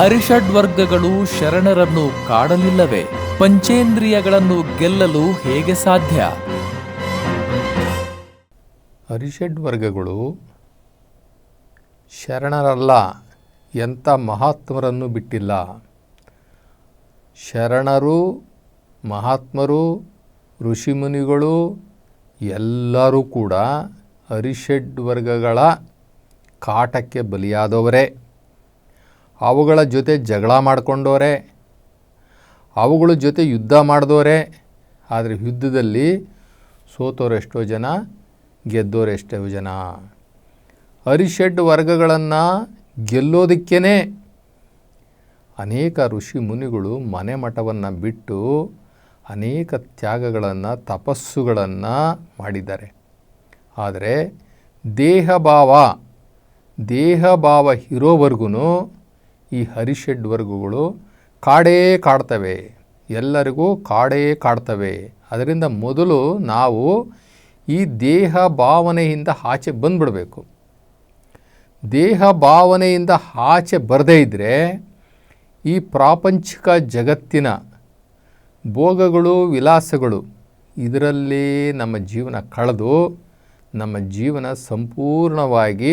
ಅರಿಷಡ್ವರ್ಗಗಳು ಶರಣರನ್ನು ಕಾಡಲಿಲ್ಲವೇ? ಪಂಚೇಂದ್ರಿಯಗಳನ್ನು ಗೆಲ್ಲಲು ಹೇಗೆ ಸಾಧ್ಯ? ಅರಿಷಡ್ ವರ್ಗಗಳು ಶರಣರಲ್ಲ ಎಂಥ ಮಹಾತ್ಮರನ್ನು ಬಿಟ್ಟಿಲ್ಲ. ಶರಣರು, ಮಹಾತ್ಮರು, ಋಷಿಮುನಿಗಳು, ಎಲ್ಲರೂ ಕೂಡ ಅರಿಷಡ್ ವರ್ಗಗಳ ಕಾಟಕ್ಕೆ ಬಲಿಯಾದವರೇ. ಅವುಗಳ ಜೊತೆ ಜಗಳ ಮಾಡಿಕೊಂಡವರೆ ಅವುಗಳ ಜೊತೆ ಯುದ್ಧ ಮಾಡ್ದೋರೆ, ಆದರೆ ಯುದ್ಧದಲ್ಲಿ ಸೋತೋರೆಷ್ಟೋ ಜನ, ಗೆದ್ದೋರೆಷ್ಟೋ ಜನ. ಅರಿಷಡ್ ವರ್ಗಗಳನ್ನು ಗೆಲ್ಲೋದಕ್ಕೇ ಅನೇಕ ಋಷಿ ಮುನಿಗಳು ಮನೆ ಮಠವನ್ನು ಬಿಟ್ಟು ಅನೇಕ ತ್ಯಾಗಗಳನ್ನು, ತಪಸ್ಸುಗಳನ್ನು ಮಾಡಿದ್ದಾರೆ. ಆದರೆ ದೇಹಭಾವ ದೇಹಭಾವ ಇರೋವರೆಗೂ ಈ ಹರಿಷಡ್ ವರ್ಗಗಳು ಕಾಡೇ ಕಾಡ್ತವೆ. ಎಲ್ಲರಿಗೂ ಕಾಡೇ ಕಾಡ್ತವೆ. ಅದರಿಂದ ಮೊದಲು ನಾವು ಈ ದೇಹ ಭಾವನೆಯಿಂದ ಆಚೆ ಬಂದ್ಬಿಡಬೇಕು. ದೇಹ ಭಾವನೆಯಿಂದ ಆಚೆ ಬರದೇ ಇದ್ದರೆ ಈ ಪ್ರಾಪಂಚಿಕ ಜಗತ್ತಿನ ಭೋಗಗಳು, ವಿಲಾಸಗಳು ಇದರಲ್ಲೇ ನಮ್ಮ ಜೀವನ ಕಳೆದು ನಮ್ಮ ಜೀವನ ಸಂಪೂರ್ಣವಾಗಿ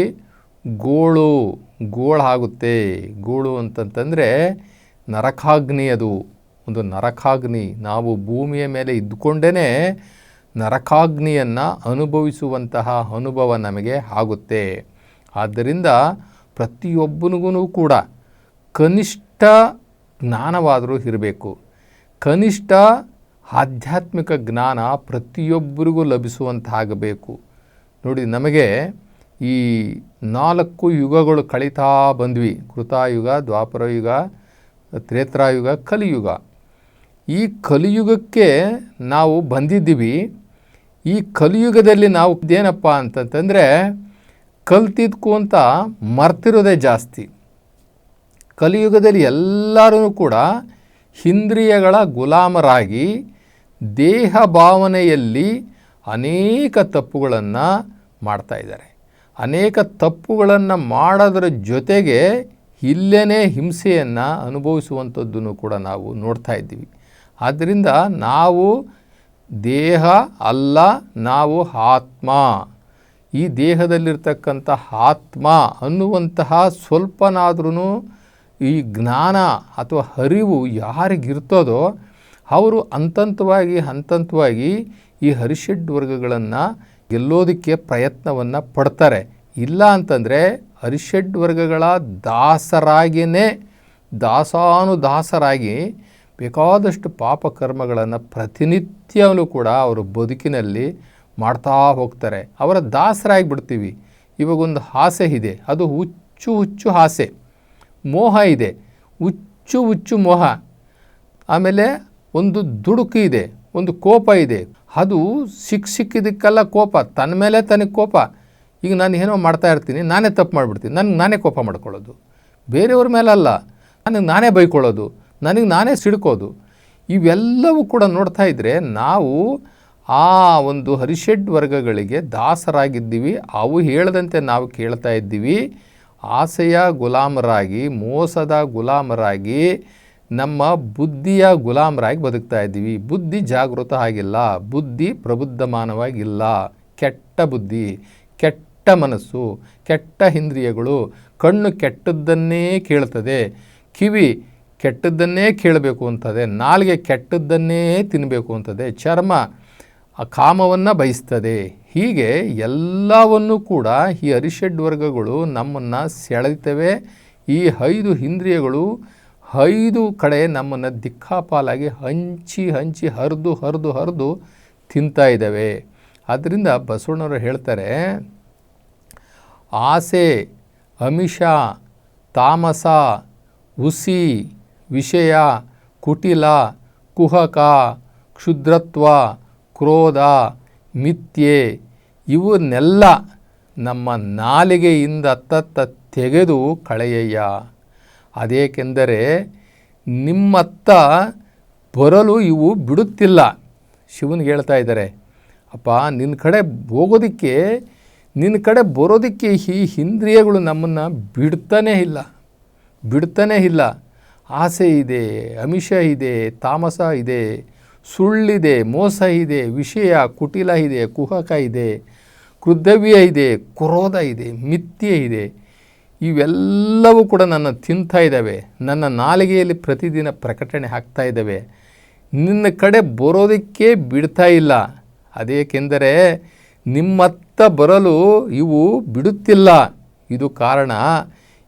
ಗೋಳು ಗೋಳಾಗುತ್ತೆ ಗೋಳು ಅಂತಂತಂದರೆ ನರಕಾಗ್ನಿ ಅದು. ಒಂದು ನರಕಾಗ್ನಿ. ನಾವು ಭೂಮಿಯ ಮೇಲೆ ಇದ್ದುಕೊಂಡೇ ನರಕಾಗ್ನಿಯನ್ನು ಅನುಭವಿಸುವಂತಹ ಅನುಭವ ನಮಗೆ ಆಗುತ್ತೆ. ಆದ್ದರಿಂದ ಪ್ರತಿಯೊಬ್ಬನಿಗೂ ಕೂಡ ಕನಿಷ್ಠ ಜ್ಞಾನವಾದರೂ ಇರಬೇಕು. ಕನಿಷ್ಠ ಆಧ್ಯಾತ್ಮಿಕ ಜ್ಞಾನ ಪ್ರತಿಯೊಬ್ಬರಿಗೂ ಲಭಿಸುವಂತಾಗಬೇಕು. ನೋಡಿ, ನಮಗೆ ಈ ನಾಲ್ಕು ಯುಗಗಳು ಕಳೀತಾ ಬಂದ್ವಿ. ಕೃತಾಯುಗ ದ್ವಾಪರ ಯುಗ ತ್ರೇತ್ರಾಯುಗ, ಕಲಿಯುಗ. ಈ ಕಲಿಯುಗಕ್ಕೆ ನಾವು ಬಂದಿದ್ದೀವಿ. ಈ ಕಲಿಯುಗದಲ್ಲಿ ನಾವು ಏನಪ್ಪ ಅಂತಂತಂದರೆ ಕಲ್ತಿದ್ಕು ಅಂತ ಮರ್ತಿರೋದೇ ಜಾಸ್ತಿ. ಕಲಿಯುಗದಲ್ಲಿ ಎಲ್ಲರೂ ಕೂಡ ಇಂದ್ರಿಯಗಳ ಗುಲಾಮರಾಗಿ ದೇಹ ಭಾವನೆಯಲ್ಲಿ ಅನೇಕ ತಪ್ಪುಗಳನ್ನು ಮಾಡ್ತಾ ಇದ್ದಾರೆ. ಅನೇಕ ತಪ್ಪುಗಳನ್ನು ಮಾಡೋದ್ರ ಜೊತೆಗೆ ಇಲ್ಲೇ ಹಿಂಸೆಯನ್ನು ಅನುಭವಿಸುವಂಥದ್ದನ್ನು ಕೂಡ ನಾವು ನೋಡ್ತಾ ಇದ್ದೀವಿ. ಆದ್ದರಿಂದ ನಾವು ದೇಹ ಅಲ್ಲ, ನಾವು ಆತ್ಮ. ಈ ದೇಹದಲ್ಲಿರ್ತಕ್ಕಂಥ ಆತ್ಮ ಅನ್ನುವಂತಹ ಸ್ವಲ್ಪನಾದ್ರೂ ಈ ಜ್ಞಾನ ಅಥವಾ ಅರಿವು ಯಾರಿಗಿರ್ತದೋ ಅವರು ಹಂತಂತವಾಗಿ ಹಂತಂತವಾಗಿ ಈ ಹರಿಷಡ್ ವರ್ಗಗಳನ್ನು ಗೆಲ್ಲೋದಕ್ಕೆ ಪ್ರಯತ್ನವನ್ನು ಪಡ್ತಾರೆ. ಇಲ್ಲ ಅಂತಂದರೆ ಅರಿಷಡ್ ವರ್ಗಗಳ ದಾಸರಾಗಿಯೇ, ದಾಸಾನುದಾಸರಾಗಿ ಬೇಕಾದಷ್ಟು ಪಾಪಕರ್ಮಗಳನ್ನು ಪ್ರತಿನಿತ್ಯವೂ ಕೂಡ ಅವರು ಬದುಕಿನಲ್ಲಿ ಮಾಡ್ತಾ ಹೋಗ್ತಾರೆ. ಅವರ ದಾಸರಾಗಿ ಬಿಡ್ತೀವಿ ಇವಾಗೊಂದು ಹಾಸೆ ಇದೆ. ಅದು ಹುಚ್ಚು ಹುಚ್ಚು ಹಾಸೆ. ಮೋಹ ಇದೆ. ಹುಚ್ಚು ಹುಚ್ಚು ಮೋಹ. ಆಮೇಲೆ ಒಂದು ದುಡುಕು ಇದೆ. ಒಂದು ಕೋಪ ಇದೆ. ಅದು ಸಿಕ್ಕ ಸಿಕ್ಕಿದ್ದಕ್ಕೆಲ್ಲ ಕೋಪ, ತನ್ನ ಮೇಲೆ ತನಗೆ ಕೋಪ. ಈಗ ನಾನು ಏನೋ ಮಾಡ್ತಾ ಇರ್ತೀನಿ, ನಾನೇ ತಪ್ಪು ಮಾಡಿಬಿಡ್ತೀನಿ, ನನಗೆ ನಾನೇ ಕೋಪ ಮಾಡ್ಕೊಳ್ಳೋದು. ಬೇರೆಯವ್ರ ಮೇಲಲ್ಲ, ನನಗೆ ನಾನೇ ಬೈಕೊಳ್ಳೋದು, ನನಗೆ ನಾನೇ ಸಿಡ್ಕೋದು. ಇವೆಲ್ಲವೂ ಕೂಡ ನೋಡ್ತಾ ಇದ್ದರೆ ನಾವು ಆ ಒಂದು ಹರಿಷಡ್ ವರ್ಗಗಳಿಗೆ ದಾಸರಾಗಿದ್ದೀವಿ. ಅವು ಹೇಳದಂತೆ ನಾವು ಕೇಳ್ತಾ ಇದ್ದೀವಿ. ಆಸೆಯ ಗುಲಾಮರಾಗಿ, ಮೋಸದ ಗುಲಾಮರಾಗಿ ನಮ್ಮ ಬುದ್ಧಿಯ ಗುಲಾಮರಾಗಿ ಬದುಕ್ತಾ ಇದ್ದೀವಿ. ಬುದ್ಧಿ ಜಾಗೃತ ಆಗಿಲ್ಲ. ಬುದ್ಧಿ ಪ್ರಬುದ್ಧಮಾನವಾಗಿಲ್ಲ. ಕೆಟ್ಟ ಬುದ್ಧಿ, ಕೆಟ್ಟ ಮನಸ್ಸು, ಕೆಟ್ಟ ಇಂದ್ರಿಯಗಳು ಕಣ್ಣು ಕೆಟ್ಟದ್ದನ್ನೇ ಕೇಳ್ತದೆ. ಕಿವಿ ಕೆಟ್ಟದ್ದನ್ನೇ ಕೇಳಬೇಕು ಅಂತದೆ. ನಾಲಿಗೆ ಕೆಟ್ಟದ್ದನ್ನೇ ತಿನ್ನಬೇಕು ಅಂತದೆ. ಚರ್ಮ ಕಾಮವನ್ನು ಬಯಸ್ತದೆ. ಹೀಗೆ ಎಲ್ಲವನ್ನೂ ಕೂಡ ಈ ಅರಿಷಡ್ ವರ್ಗಗಳು ನಮ್ಮನ್ನು ಸೆಳೆಯುತ್ತವೆ ಈ ಐದು ಇಂದ್ರಿಯಗಳು ಐದು ಕಡೆ ನಮ್ಮನ್ನು ದಿಕ್ಕಾಪಾಲಾಗಿ ಹಂಚಿ ಹಂಚಿ ಹರಿದು ಹರಿದು ಹರಿದು ತಿಂತಾ ಇದ್ದಾವೆ. ಆದ್ದರಿಂದ ಬಸವಣ್ಣವರು ಹೇಳ್ತಾರೆ, ಆಸೆ, ಅಮಿಷ, ತಾಮಸ, ಉಸಿ, ವಿಷಯ, ಕುಟಿಲ, ಕುಹಕ, ಕ್ಷುದ್ರತ್ವ, ಕ್ರೋಧ, ಮಿಥ್ಯೆ ಇವನ್ನೆಲ್ಲ ನಮ್ಮ ನಾಲಿಗೆಯಿಂದ ತತ್ತ ತೆಗೆದು ಕಳೆಯಯ್ಯ. ಅದೇಕೆಂದರೆ ನಿಮ್ಮತ್ತ ಬರಲು ಇವು ಬಿಡುತ್ತಿಲ್ಲ. ಶಿವನಿಗೆ ಹೇಳ್ತಾ ಇದ್ದಾರೆ, ಅಪ್ಪ ನಿನ್ನ ಕಡೆ ಹೋಗೋದಕ್ಕೆ ನಿನ್ನ ಕಡೆ ಬರೋದಕ್ಕೆ ಈ ಇಂದ್ರಿಯಗಳು ನಮ್ಮನ್ನು ಬಿಡ್ತಾನೇ ಇಲ್ಲ ಬಿಡ್ತಾನೇ ಇಲ್ಲ. ಆಸೆ ಇದೆ, ಅಮಿಷ ಇದೆ, ತಾಮಸ ಇದೆ, ಸುಳ್ಳಿದೆ, ಮೋಸ ಇದೆ, ವಿಷಯ ಕುಟಿಲ ಇದೆ, ಕುಹಕ ಇದೆ ಕೃತವ್ಯ ಇದೆ, ಕ್ರೋಧ ಇದೆ, ಮಿಥ್ಯೆ ಇದೆ. ಇವೆಲ್ಲವೂ ಕೂಡ ನನ್ನ ತಿಂತಾ ಇದ್ದಾವೆ. ನನ್ನ ನಾಲಿಗೆಯಲ್ಲಿ ಪ್ರತಿದಿನ ಪ್ರಕಟಣೆ ಆಗ್ತಾ ಇದ್ದಾವೆ. ನಿನ್ನ ಕಡೆ ಬರೋದಕ್ಕೆ ಬಿಡ್ತಾ ಇಲ್ಲ. ಅದೇಕೆಂದರೆ ನಿಮ್ಮತ್ತ ಬರಲು ಇವು ಬಿಡುತ್ತಿಲ್ಲ. ಇದು ಕಾರಣ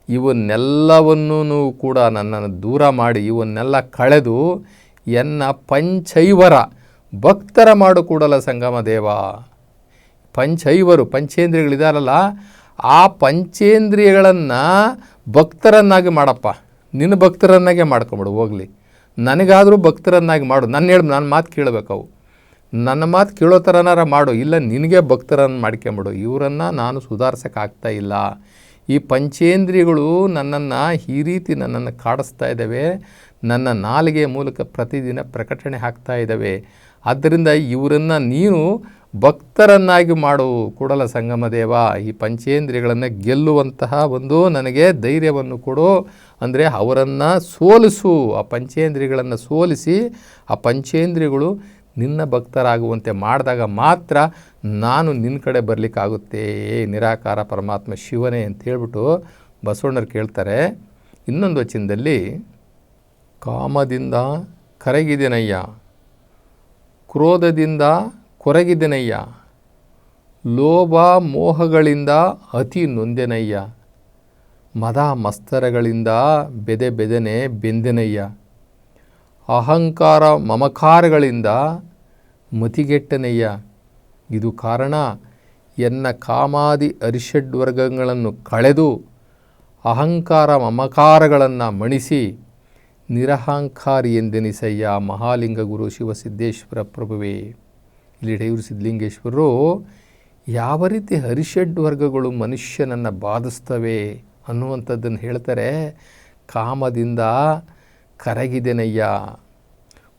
ಇವನ್ನೆಲ್ಲವನ್ನೂ ಕೂಡ ನನ್ನನ್ನು ದೂರ ಮಾಡಿ, ಇವನ್ನೆಲ್ಲ ಕಳೆದು ಎನ್ನ ಪಂಚೈವರ ಭಕ್ತರ ಮಾಡು ಕೂಡಲ ಸಂಗಮ ದೇವ. ಪಂಚೈವರು, ಪಂಚೇಂದ್ರಿಯಗಳಿದಾರಲ್ಲ ಆ ಪಂಚೇಂದ್ರಿಯಗಳನ್ನು ಭಕ್ತರನ್ನಾಗಿ ಮಾಡಪ್ಪ. ನಿನ್ನ ಭಕ್ತರನ್ನಾಗೆ ಮಾಡ್ಕೊಂಬಿಡು, ಹೋಗಲಿ. ನನಗಾದರೂ ಭಕ್ತರನ್ನಾಗಿ ಮಾಡು. ನನ್ನ ಹೇಳಿ, ನನ್ನ ಮಾತು ಕೇಳಬೇಕು ಅವು. ನನ್ನ ಮಾತು ಕೇಳೋ ಥರನಾರ ಮಾಡು. ಇಲ್ಲ, ನಿನಗೆ ಭಕ್ತರನ್ನು ಮಾಡ್ಕೊಂಬಿಡು. ಇವರನ್ನು ನಾನು ಸುಧಾರಿಸೋಕ್ಕಾಗ್ತಾ ಇಲ್ಲ. ಈ ಪಂಚೇಂದ್ರಿಯಗಳು ನನ್ನನ್ನು ಈ ರೀತಿ ನನ್ನನ್ನು ಕಾಡಿಸ್ತಾ ಇದ್ದಾವೆ ನನ್ನ ನಾಲಿಗೆ ಮೂಲಕ ಪ್ರತಿದಿನ ಪ್ರಕಟಣೆ ಆಗ್ತಾ ಇದ್ದಾವೆ ಆದ್ದರಿಂದ ಇವರನ್ನು ನೀನು ಭಕ್ತರನ್ನಾಗಿ ಮಾಡು ಕೂಡಲ ಸಂಗಮ ದೇವ. ಈ ಪಂಚೇಂದ್ರಿಯಗಳನ್ನು ಗೆಲ್ಲುವಂತಹ ಒಂದು ನನಗೆ ಧೈರ್ಯವನ್ನು ಕೊಡು. ಅಂದರೆ ಅವರನ್ನು ಸೋಲಿಸು. ಆ ಪಂಚೇಂದ್ರಿಯಗಳನ್ನು ಸೋಲಿಸಿ ಆ ಪಂಚೇಂದ್ರಿಯಗಳು ನಿನ್ನ ಭಕ್ತರಾಗುವಂತೆ ಮಾಡಿದಾಗ ಮಾತ್ರ ನಾನು ನಿನ್ನ ಕಡೆ ಬರಲಿಕ್ಕಾಗುತ್ತೆ. ಏ ನಿರಾಕಾರ ಪರಮಾತ್ಮ ಶಿವನೇ ಅಂತ ಹೇಳ್ಬಿಟ್ಟು ಬಸವಣ್ಣರು ಕೇಳ್ತಾರೆ. ಇನ್ನೊಂದು ವಚನದಲ್ಲಿ, ಕಾಮದಿಂದ ಕರಗಿದೆನಯ್ಯ, ಕ್ರೋಧದಿಂದ ಕೊರಗಿದೆನಯ್ಯ. ಲೋಭ ಮೋಹಗಳಿಂದ ಅತಿ ನೊಂದೆನಯ್ಯ. ಮದ ಮಸ್ತರಗಳಿಂದ ಬೆದೆ ಬೆದನೆ ಬೆಂದೆನಯ್ಯ. ಅಹಂಕಾರ ಮಮಕಾರಗಳಿಂದ ಮತಿಗೆಟ್ಟನಯ್ಯ. ಇದು ಕಾರಣ ಎನ್ನ ಕಾಮಾದಿ ಅರಿಷಡ್ ವರ್ಗಗಳನ್ನು ಕಳೆದು ಅಹಂಕಾರ ಮಮಕಾರಗಳನ್ನು ಮಣಿಸಿ ನಿರಹಂಕಾರಿ ಎಂದೆನಿಸಯ್ಯ ಮಹಾಲಿಂಗ ಗುರು ಶಿವಸಿದ್ದೇಶ್ವರ ಪ್ರಭುವೇ. ಇಲ್ಲಿ ಡೈವರು ಸಿದ್ಧಲಿಂಗೇಶ್ವರರು, ಯಾವ ರೀತಿ ಹರಿಷಡ್ ವರ್ಗಗಳು ಮನುಷ್ಯನನ್ನು ಬಾಧಿಸ್ತವೆ ಅನ್ನುವಂಥದ್ದನ್ನು ಹೇಳ್ತಾರೆ. ಕಾಮದಿಂದ ಕರಗಿದೆನಯ್ಯ,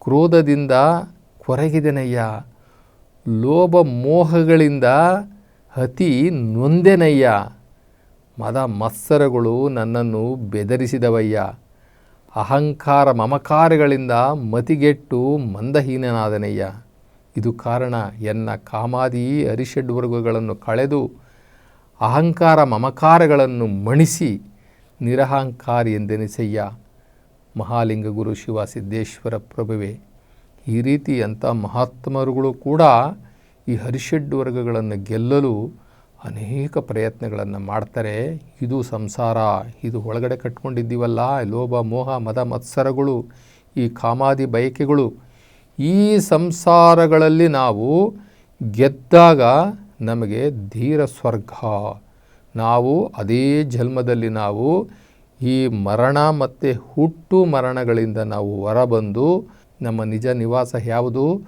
ಕ್ರೋಧದಿಂದ ಕೊರಗಿದೆನಯ್ಯ, ಲೋಭ ಮೋಹಗಳಿಂದ ಅತಿ ನೊಂದೆನಯ್ಯ. ಮದ ಮತ್ಸರಗಳು ನನ್ನನ್ನು ಬೆದರಿಸಿದವಯ್ಯ. ಅಹಂಕಾರ ಮಮಕಾರಗಳಿಂದ ಮತಿಗೆಟ್ಟು ಮಂದಹೀನನಾದನಯ್ಯ. ಇದು ಕಾರಣ. ಎನ್ನ ಕಾಮಾದಿ ಅರಿಷಡ್ವರ್ಗಗಳನ್ನು ಕಳೆದು ಅಹಂಕಾರ ಮಮಕಾರಗಳನ್ನು ಮಣಿಸಿ ನಿರಹಂಕಾರಿ ಎಂದೆನಿಸಯ್ಯ. ಮಹಾಲಿಂಗ ಗುರು ಶಿವ ಸಿದ್ದೇಶ್ವರ ಪ್ರಭುವೆ, ಈ ರೀತಿ ಅಂಥ ಮಹಾತ್ಮರುಗಳು ಕೂಡ ಈ ಹರಿಷಡ್ ವರ್ಗಗಳನ್ನು ಗೆಲ್ಲಲು ಅನೇಕ ಪ್ರಯತ್ನಗಳನ್ನು ಮಾಡ್ತಾರೆ. ಇದು ಸಂಸಾರ, ಇದು ಒಳಗಡೆ ಕಟ್ಕೊಂಡಿದ್ದೀವಲ್ಲ, ಲೋಭ, ಮೋಹ, ಮದ, ಮತ್ಸರಗಳು, ಈ ಕಾಮಾದಿ ಬಯಕೆಗಳು ಈ ಸಂಸಾರಗಳಲ್ಲಿ ನಾವು ಗೆದ್ದಾಗ ನಮಗೆ ಧೀರ ಸ್ವರ್ಗ. ನಾವು ಅದೇ ಜನ್ಮದಲ್ಲಿ ನಾವು ಈ ಮರಣ ಮತ್ತು ಹುಟ್ಟು ಮರಣಗಳಿಂದ ನಾವು ಹೊರಬಂದು ನಮ್ಮ ನಿಜ ನಿವಾಸ ಯಾವುದು?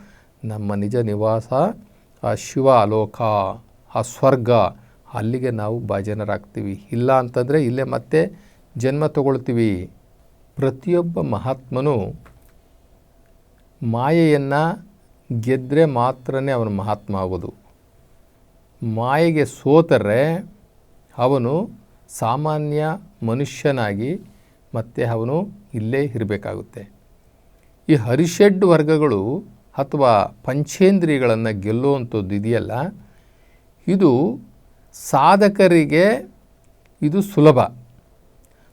ನಮ್ಮ ನಿಜ ನಿವಾಸ ಆ ಶಿವ ಅಲೋಕ, ಆ ಸ್ವರ್ಗ. ಅಲ್ಲಿಗೆ ನಾವು ಭಾಜನರಾಗ್ತೀವಿ. ಇಲ್ಲ ಅಂತಂದರೆ ಇಲ್ಲೇ ಮತ್ತೆ ಜನ್ಮ ತಗೊಳ್ತೀವಿ. ಪ್ರತಿಯೊಬ್ಬ ಮಹಾತ್ಮನು ಮಾಯೆಯನ್ನು ಗೆದ್ದರೆ ಮಾತ್ರನೇ ಅವನು ಮಹಾತ್ಮ ಆಗೋದು. ಮಾಯೆಗೆ ಸೋತರೆ ಅವನು ಸಾಮಾನ್ಯ ಮನುಷ್ಯನಾಗಿ ಮತ್ತೆ ಅವನು ಇಲ್ಲೇ ಇರಬೇಕಾಗುತ್ತೆ. ಈ ಹರಿಷಡ್ ವರ್ಗಗಳು ಅಥವಾ ಪಂಚೇಂದ್ರಿಯಗಳನ್ನು ಗೆಲ್ಲುವಂಥದ್ದು ಇದೆಯಲ್ಲ, ಇದು ಸಾಧಕರಿಗೆ ಇದು ಸುಲಭ.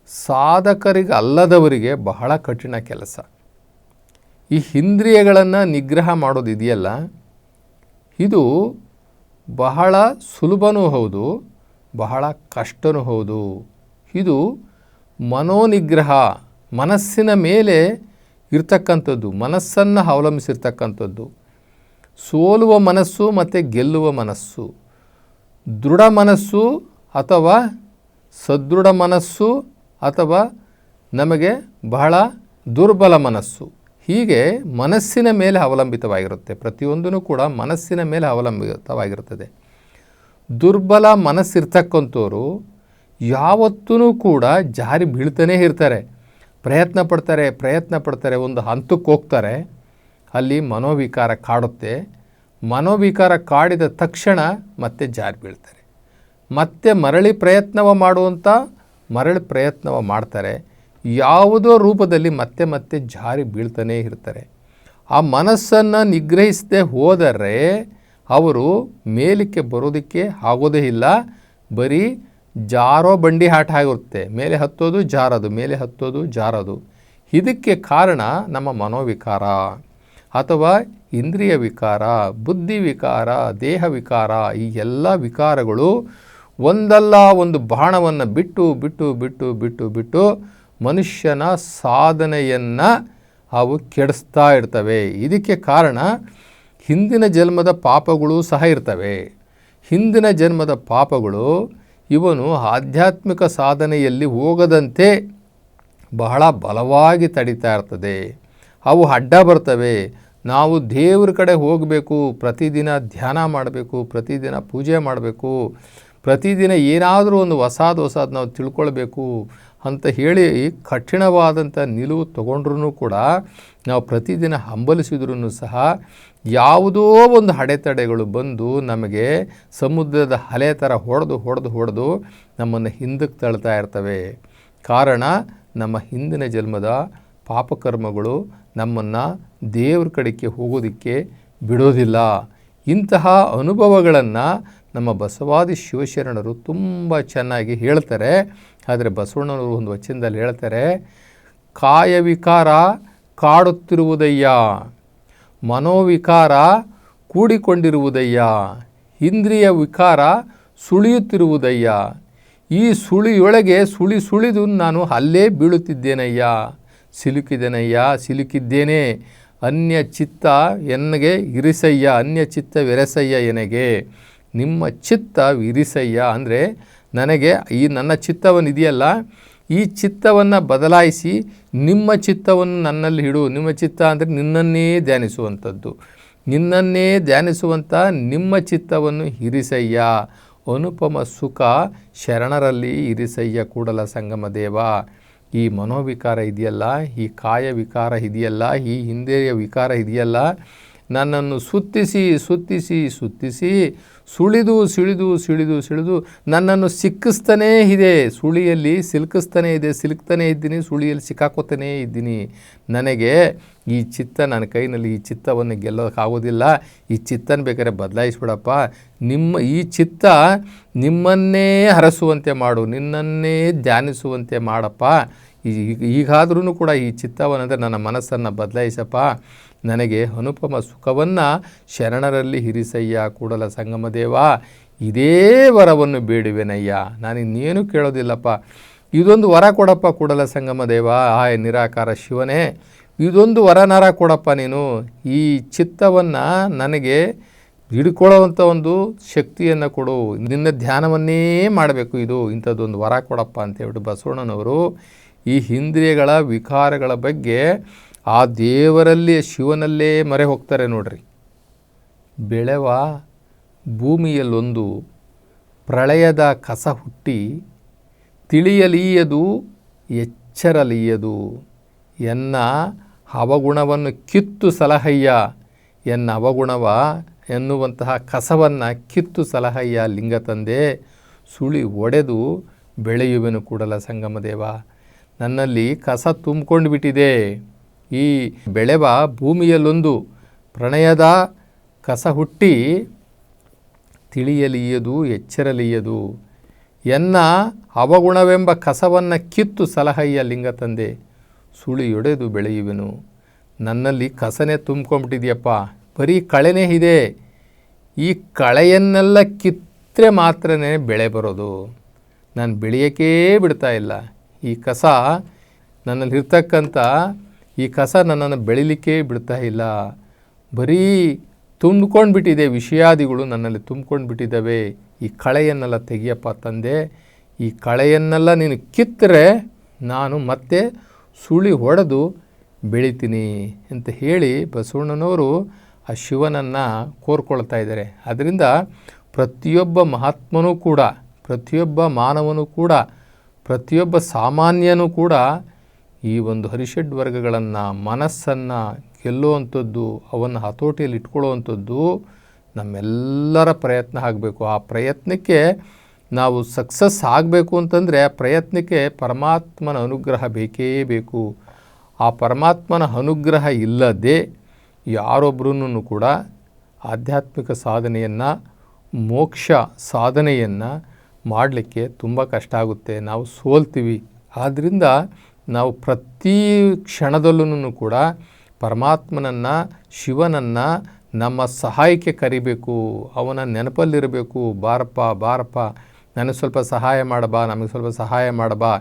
ಸಾಧಕರಿಗೆ ಅಲ್ಲದವರಿಗೆ ಬಹಳ ಕಠಿಣ ಕೆಲಸ. ಈ ಇಂದ್ರಿಯಗಳನ್ನು ನಿಗ್ರಹ ಮಾಡೋದು ಇದೆಯಲ್ಲ? ಇದು ಬಹಳ ಸುಲಭನೂ ಹೌದು, ಬಹಳ ಕಷ್ಟನೂ ಹೌದು. ಇದು ಮನೋನಿಗ್ರಹ, ಮನಸ್ಸಿನ ಮೇಲೆ ಇರ್ತಕ್ಕಂಥದ್ದು, ಮನಸ್ಸನ್ನು ಅವಲಂಬಿಸಿರ್ತಕ್ಕಂಥದ್ದು. ಸೋಲುವ ಮನಸ್ಸು ಮತ್ತು ಗೆಲ್ಲುವ ಮನಸ್ಸು. ದೃಢ ಮನಸ್ಸು ಅಥವಾ ಸದೃಢ ಮನಸ್ಸು ಅಥವಾ ನಮಗೆ ಬಹಳ ದುರ್ಬಲ ಮನಸ್ಸು. ಹೀಗೆ ಮನಸ್ಸಿನ ಮೇಲೆ ಅವಲಂಬಿತವಾಗಿರುತ್ತೆ. ಪ್ರತಿಯೊಂದೂ ಕೂಡ ಮನಸ್ಸಿನ ಮೇಲೆ ಅವಲಂಬಿತವಾಗಿರುತ್ತದೆ ದುರ್ಬಲ ಮನಸ್ಸಿರ್ತಕ್ಕಂಥವ್ರು ಯಾವತ್ತೂ ಕೂಡ ಜಾರಿ ಬೀಳ್ತಾನೇ ಇರ್ತಾರೆ. ಪ್ರಯತ್ನ ಪಡ್ತಾರೆ ಪ್ರಯತ್ನ ಪಡ್ತಾರೆ, ಒಂದು ಹಂತಕ್ಕೆ ಹೋಗ್ತಾರೆ. ಅಲ್ಲಿ ಮನೋವಿಕಾರ ಕಾಡುತ್ತೆ. ಮನೋವಿಕಾರ ಕಾಡಿದ ತಕ್ಷಣ ಮತ್ತೆ ಜಾರಿ ಬೀಳ್ತಾರೆ. ಮತ್ತೆ ಮರಳಿ ಪ್ರಯತ್ನವ ಮಾಡುವಂಥ, ಮರಳಿ ಪ್ರಯತ್ನವ ಮಾಡ್ತಾರೆ. ಯಾವುದೋ ರೂಪದಲ್ಲಿ ಮತ್ತೆ ಮತ್ತೆ ಜಾರಿ ಬೀಳ್ತಾನೇ ಇರ್ತಾರೆ. ಆ ಮನಸ್ಸನ್ನು ನಿಗ್ರಹಿಸದೆ ಹೋದರೆ ಅವರು ಮೇಲಕ್ಕೆ ಬರೋದಕ್ಕೆ ಆಗೋದೇ ಇಲ್ಲ. ಬರೀ ಜಾರೋ ಬಂಡಿ ಆಟ ಆಗಿರುತ್ತೆ. ಮೇಲೆ ಹತ್ತೋದು ಜಾರದು, ಮೇಲೆ ಹತ್ತೋದು ಜಾರದು. ಇದಕ್ಕೆ ಕಾರಣ ನಮ್ಮ ಮನೋವಿಕಾರ ಅಥವಾ ಇಂದ್ರಿಯ ವಿಕಾರ, ಬುದ್ಧಿ ವಿಕಾರ, ದೇಹ ವಿಕಾರ, ಈ ಎಲ್ಲ ವಿಕಾರಗಳು ಒಂದಲ್ಲ ಒಂದು ಬಾಣವನ್ನು ಬಿಟ್ಟು ಬಿಟ್ಟು ಬಿಟ್ಟು ಬಿಟ್ಟು ಬಿಟ್ಟು ಮನುಷ್ಯನ ಸಾಧನೆಯನ್ನು ಅವು ಕೆಡಿಸ್ತಾ ಇರ್ತವೆ. ಇದಕ್ಕೆ ಕಾರಣ ಹಿಂದಿನ ಜನ್ಮದ ಪಾಪಗಳು ಸಹ ಇರ್ತವೆ. ಹಿಂದಿನ ಜನ್ಮದ ಪಾಪಗಳು ಇವನು ಆಧ್ಯಾತ್ಮಿಕ ಸಾಧನೆಯಲ್ಲಿ ಹೋಗದಂತೆ ಬಹಳ ಬಲವಾಗಿ ತಡಿತಾ ಇರ್ತದೆ. ಅವು ಅಡ್ಡ ಬರ್ತವೆ. ನಾವು ದೇವ್ರ ಕಡೆ ಹೋಗಬೇಕು, ಪ್ರತಿದಿನ ಧ್ಯಾನ ಮಾಡಬೇಕು, ಪ್ರತಿದಿನ ಪೂಜೆ ಮಾಡಬೇಕು, ಪ್ರತಿದಿನ ಏನಾದರೂ ಒಂದು ಹೊಸಾದು ಹೊಸಾದು ನಾವು ತಿಳ್ಕೊಳ್ಬೇಕು ಅಂತ ಹೇಳಿ ಕಠಿಣವಾದಂಥ ನಿಲುವು ತಗೊಂಡ್ರೂ ಕೂಡ ನಾವು ಪ್ರತಿದಿನ ಹಂಬಲಿಸಿದ್ರೂ ಸಹ ಯಾವುದೋ ಒಂದು ಅಡೆತಡೆಗಳು ಬಂದು ನಮಗೆ ಸಮುದ್ರದ ಹಲೆ ಥರ ಹೊಡೆದು ಹೊಡೆದು ಹೊಡೆದು ನಮ್ಮನ್ನು ಹಿಂದಕ್ಕೆ ತಳ್ತಾ ಇರ್ತವೆ. ಕಾರಣ ನಮ್ಮ ಹಿಂದಿನ ಜನ್ಮದ ಪಾಪಕರ್ಮಗಳು ನಮ್ಮನ್ನು ದೇವ್ರ ಕಡೆಗೆ ಹೋಗೋದಕ್ಕೆ ಬಿಡೋದಿಲ್ಲ. ಇಂತಹ ಅನುಭವಗಳನ್ನು ನಮ್ಮ ಬಸವಾದಿ ಶಿವಶರಣರು ತುಂಬ ಚೆನ್ನಾಗಿ ಹೇಳ್ತಾರೆ. ಆದರೆ ಬಸವಣ್ಣನವರು ಒಂದು ವಚನದಲ್ಲಿ ಹೇಳ್ತಾರೆ, ಕಾಯವಿಕಾರ ಕಾಡುತ್ತಿರುವುದಯ್ಯ, ಮನೋವಿಕಾರ ಕೂಡಿಕೊಂಡಿರುವುದಯ್ಯ, ಇಂದ್ರಿಯ ವಿಕಾರ ಸುಳಿಯುತ್ತಿರುವುದಯ್ಯ, ಈ ಸುಳಿಯೊಳಗೆ ಸುಳಿ ಸುಳಿದು ನಾನು ಅಲ್ಲೇ ಬೀಳುತ್ತಿದ್ದೇನಯ್ಯ ಸಿಲುಕಿದ್ದೇನಯ್ಯ ಸಿಲುಕಿದ್ದೇನೆ, ಅನ್ಯ ಚಿತ್ತ ಎನ್ನಗೆ ಇರಿಸಯ್ಯ, ಅನ್ಯ ಚಿತ್ತ ವಿರಸಯ್ಯ ಎನಗೆ, ನಿಮ್ಮ ಚಿತ್ತ ವಿರಿಸಯ್ಯ. ಅಂದರೆ ನನಗೆ ಈ ನನ್ನ ಚಿತ್ತವನ್ನು ಇದೆಯಲ್ಲ, ಈ ಚಿತ್ತವನ್ನು ಬದಲಾಯಿಸಿ ನಿಮ್ಮ ಚಿತ್ತವನ್ನು ನನ್ನಲ್ಲಿ ಹಿಡು ನಿಮ್ಮ ಚಿತ್ತ ಅಂದರೆ ನಿನ್ನನ್ನೇ ಧ್ಯಾನಿಸುವಂಥದ್ದು. ನಿನ್ನನ್ನೇ ಧ್ಯಾನಿಸುವಂಥ ನಿಮ್ಮ ಚಿತ್ತವನ್ನು ಹಿರಿಸಯ್ಯ ಅನುಪಮ ಸುಖ ಶರಣರಲ್ಲಿ ಇರಿಸಯ್ಯ ಕೂಡಲ ಸಂಗಮ ದೇವ. ಈ ಮನೋವಿಕಾರ ಇದೆಯಲ್ಲ, ಈ ಕಾಯ ವಿಕಾರ ಇದೆಯಲ್ಲ, ಈ ಹಿಂದೆಯ ವಿಕಾರ ಇದೆಯಲ್ಲ ನನ್ನನ್ನು ಸುತ್ತಿಸಿ ಸುತ್ತಿಸಿ ಸುತ್ತಿಸಿ, ಸುಳಿದು, ಸಿಳಿದು ಸಿಳಿದು ಸಿಳಿದು ನನ್ನನ್ನು ಸಿಕ್ಕಿಸ್ತಾನೇ ಇದೆ. ಸುಳಿಯಲ್ಲಿ ಸಿಲುಕಿಸ್ತಾನೇ ಇದೆ. ಸಿಲುಕ್ತಾನೇ ಇದ್ದೀನಿ. ಸುಳಿಯಲ್ಲಿ ಸಿಕ್ಕಾಕೋತಾನೇ ಇದ್ದೀನಿ. ನನಗೆ ಈ ಚಿತ್ತ, ನನ್ನ ಕೈನಲ್ಲಿ ಈ ಚಿತ್ತವನ್ನು ಗೆಲ್ಲೋಕ್ಕಾಗೋದಿಲ್ಲ ಈ ಚಿತ್ತನ ಬೇಕಾದ್ರೆ ಬದಲಾಯಿಸ್ಬಿಡಪ್ಪ. ನಿಮ್ಮ ಈ ಚಿತ್ತ ನಿಮ್ಮನ್ನೇ ಹರಸುವಂತೆ ಮಾಡು. ನಿನ್ನನ್ನೇ ಧ್ಯಾನಿಸುವಂತೆ ಮಾಡಪ್ಪ. ಈಗಾದ್ರೂ ಕೂಡ ಈ ಚಿತ್ತವನ್ನಂದರೆ ನನ್ನ ಮನಸ್ಸನ್ನು ಬದಲಾಯಿಸಪ್ಪ. ನನಗೆ ಅನುಪಮ ಸುಖವನ್ನು ಶರಣರಲ್ಲಿ ಹಿರಿಸಯ್ಯ, ಕೂಡಲ ಸಂಗಮದೇವ ಇದೇ ವರವನ್ನು ಬೇಡುವೆನಯ್ಯ. ನಾನು ಇನ್ನೇನು ಕೇಳೋದಿಲ್ಲಪ್ಪ. ಇದೊಂದು ವರ ಕೊಡಪ್ಪ, ಕೂಡಲ ಸಂಗಮದೇವ ಆ ನಿರಾಕಾರ ಶಿವನೇ. ಇದೊಂದು ವರನರ ಕೊಡಪ್ಪ ನೀನು. ಈ ಚಿತ್ತವನ್ನು ನನಗೆ ಹಿಡ್ಕೊಳ್ಳೋವಂಥ ಒಂದು ಶಕ್ತಿಯನ್ನು ಕೊಡು. ನಿನ್ನ ಧ್ಯಾನವನ್ನೇ ಮಾಡಬೇಕು ಇದು. ಇಂಥದ್ದೊಂದು ವರ ಕೊಡಪ್ಪ ಅಂತ ಹೇಳ್ಬಿಟ್ಟು ಬಸವಣ್ಣನವರು ಈ ಇಂದ್ರಿಯಗಳ ವಿಕಾರಗಳ ಬಗ್ಗೆ ಆ ದೇವರಲ್ಲಿ, ಶಿವನಲ್ಲೇ ಮರೆ ಹೋಗ್ತಾರೆ ನೋಡ್ರಿ. ಬೆಳೆವ ಭೂಮಿಯಲ್ಲೊಂದು ಪ್ರಳಯದ ಕಸ ಹುಟ್ಟಿ ತಿಳಿಯಲೀಯದು, ಎಚ್ಚರಲೀಯದು. ಎನ್ನ ಅವಗುಣವನ್ನು ಕಿತ್ತು ಸಲಹಯ್ಯ, ಎನ್ನ ಅವಗುಣವ ಎನ್ನುವಂತಹ ಕಸವನ್ನು ಕಿತ್ತು ಸಲಹಯ್ಯ ಲಿಂಗ ತಂದೆ ಸುಳಿ ಒಡೆದು ಬೆಳೆಯುವೆನು ಕೂಡಲ ಸಂಗಮದೇವ. ನನ್ನಲ್ಲಿ ಕಸ ತುಂಬಿಕೊಂಡು ಬಿಟ್ಟಿದೆ ಈ ಬೆಳೆವ ಭೂಮಿಯಲ್ಲೊಂದು ಪ್ರಣಯದ ಕಸ ಹುಟ್ಟಿ ತಿಳಿಯಲಿಯದು, ಎಚ್ಚರಲಿಯದು. ಎನ್ನ ಅವಗುಣವೆಂಬ ಕಸವನ್ನು ಕಿತ್ತು ಸಲಹಯ್ಯ ಲಿಂಗ ತಂದೆ, ಸುಳಿಯೊಡೆದು ಬೆಳೆಯುವೆನು. ನನ್ನಲ್ಲಿ ಕಸನೇ ತುಂಬ್ಕೊಂಡ್ಬಿಟ್ಟಿದೆಯಪ್ಪ, ಬರೀ ಕಳೆನೇ ಇದೆ. ಈ ಕಳೆಯನ್ನೆಲ್ಲ ಕಿತ್ತರೆ ಮಾತ್ರನೇ ಬೆಳೆ ಬರೋದು. ನಾನು ಬೆಳೆಯೋಕ್ಕೇ ಬಿಡ್ತಾ ಇಲ್ಲ. ಈ ಕಸ ನನ್ನಲ್ಲಿರ್ತಕ್ಕಂಥ ಈ ಕಸ ನನ್ನನ್ನು ಬೆಳಿಲಿಕ್ಕೆ ಬಿಡ್ತಾ ಇಲ್ಲ. ಬರೀ ತುಂಬ್ಕೊಂಡು ಬಿಟ್ಟಿದೆ ವಿಷಯಾದಿಗಳು ನನ್ನಲ್ಲಿ ತುಂಬ್ಕೊಂಡು ಬಿಟ್ಟಿದ್ದಾವೆ ಈ ಕಳೆಯನ್ನೆಲ್ಲ ತೆಗಿಯಪ್ಪ ತಂದೆ, ಈ ಕಳೆಯನ್ನೆಲ್ಲ ನೀನು ಕಿತ್ತರೆ ನಾನು ಮತ್ತೆ ಸುಳಿ ಹೊಡೆದು ಬೆಳಿತೀನಿ ಅಂತ ಹೇಳಿ ಬಸವಣ್ಣನವರು ಆ ಶಿವನನ್ನು ಕೋರ್ಕೊಳ್ತಾ ಇದ್ದಾರೆ. ಅದರಿಂದ ಪ್ರತಿಯೊಬ್ಬ ಮಹಾತ್ಮನೂ ಕೂಡ, ಪ್ರತಿಯೊಬ್ಬ ಮಾನವನೂ ಕೂಡ ಪ್ರತಿಯೊಬ್ಬ ಸಾಮಾನ್ಯನೂ ಕೂಡ ಈ ಒಂದು ಹರಿಷಡ್ ವರ್ಗಗಳನ್ನು ಮನಸ್ಸನ್ನು ಗೆಲ್ಲುವಂಥದ್ದು, ಅವನ್ನು ಹತೋಟಿಯಲ್ಲಿ ಇಟ್ಕೊಳ್ಳುವಂಥದ್ದು ನಮ್ಮೆಲ್ಲರ ಪ್ರಯತ್ನ ಆಗಬೇಕು. ಆ ಪ್ರಯತ್ನಕ್ಕೆ ನಾವು ಸಕ್ಸಸ್ ಆಗಬೇಕು ಅಂತಂದರೆ ಪ್ರಯತ್ನಕ್ಕೆ ಪರಮಾತ್ಮನ ಅನುಗ್ರಹ ಬೇಕೇ ಬೇಕು. ಆ ಪರಮಾತ್ಮನ ಅನುಗ್ರಹ ಇಲ್ಲದೆ ಯಾರೊಬ್ಬರೂ ಕೂಡ ಆಧ್ಯಾತ್ಮಿಕ ಸಾಧನೆಯನ್ನು, ಮೋಕ್ಷ ಸಾಧನೆಯನ್ನು ಮಾಡಲಿಕ್ಕೆ ತುಂಬ ಕಷ್ಟ ಆಗುತ್ತೆ. ನಾವು ಸೋಲ್ತೀವಿ. ಆದ್ದರಿಂದ ನಾವು ಪ್ರತಿ ಕ್ಷಣದಲ್ಲೂ ಕೂಡ ಪರಮಾತ್ಮನನ್ನು, ಶಿವನನ್ನು ನಮ್ಮ ಸಹಾಯಕ್ಕೆ ಕರಿಬೇಕು. ಅವನ ನೆನಪಲ್ಲಿರಬೇಕು. ಬಾರಪ್ಪ ಬಾರಪ್ಪ, ನನಗೆ ಸ್ವಲ್ಪ ಸಹಾಯ ಮಾಡಬಾ ನಮಗೆ ಸ್ವಲ್ಪ ಸಹಾಯ ಮಾಡಬಾ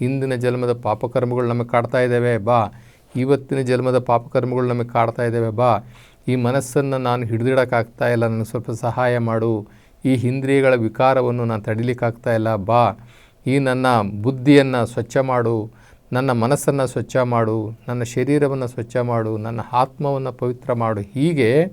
ಇಂದಿನ ಜನ್ಮದ ಪಾಪಕರ್ಮಗಳು ನಮಗೆ ಕಾಡ್ತಾ ಇದ್ದಾವೆ ಬಾ. ಇವತ್ತಿನ ಜನ್ಮದ ಪಾಪಕರ್ಮಗಳು ನಮಗೆ ಕಾಡ್ತಾ ಇದ್ದಾವೆ ಬಾ. ಈ ಮನಸ್ಸನ್ನು ನಾನು ಹಿಡಿದಿಡೋಕ್ಕಾಗ್ತಾ ಇಲ್ಲ. ನನಗೆ ಸ್ವಲ್ಪ ಸಹಾಯ ಮಾಡು. ಈ ಇಂದ್ರಿಯಗಳ ವಿಕಾರವನ್ನು ನಾನು ತಡಿಲಿಕ್ಕಾಗ್ತಾ ಇಲ್ಲ. ಬಾ, ಈ ನನ್ನ ಬುದ್ಧಿಯನ್ನು ಸ್ವಚ್ಛ ಮಾಡು, ನನ್ನ ಮನಸ್ಸನ್ನು ಸ್ವಚ್ಛ ಮಾಡು, ನನ್ನ ಶರೀರವನ್ನು ಸ್ವಚ್ಛ ಮಾಡು, ನನ್ನ ಆತ್ಮವನ್ನು ಪವಿತ್ರ ಮಾಡು. ಹೀಗೆ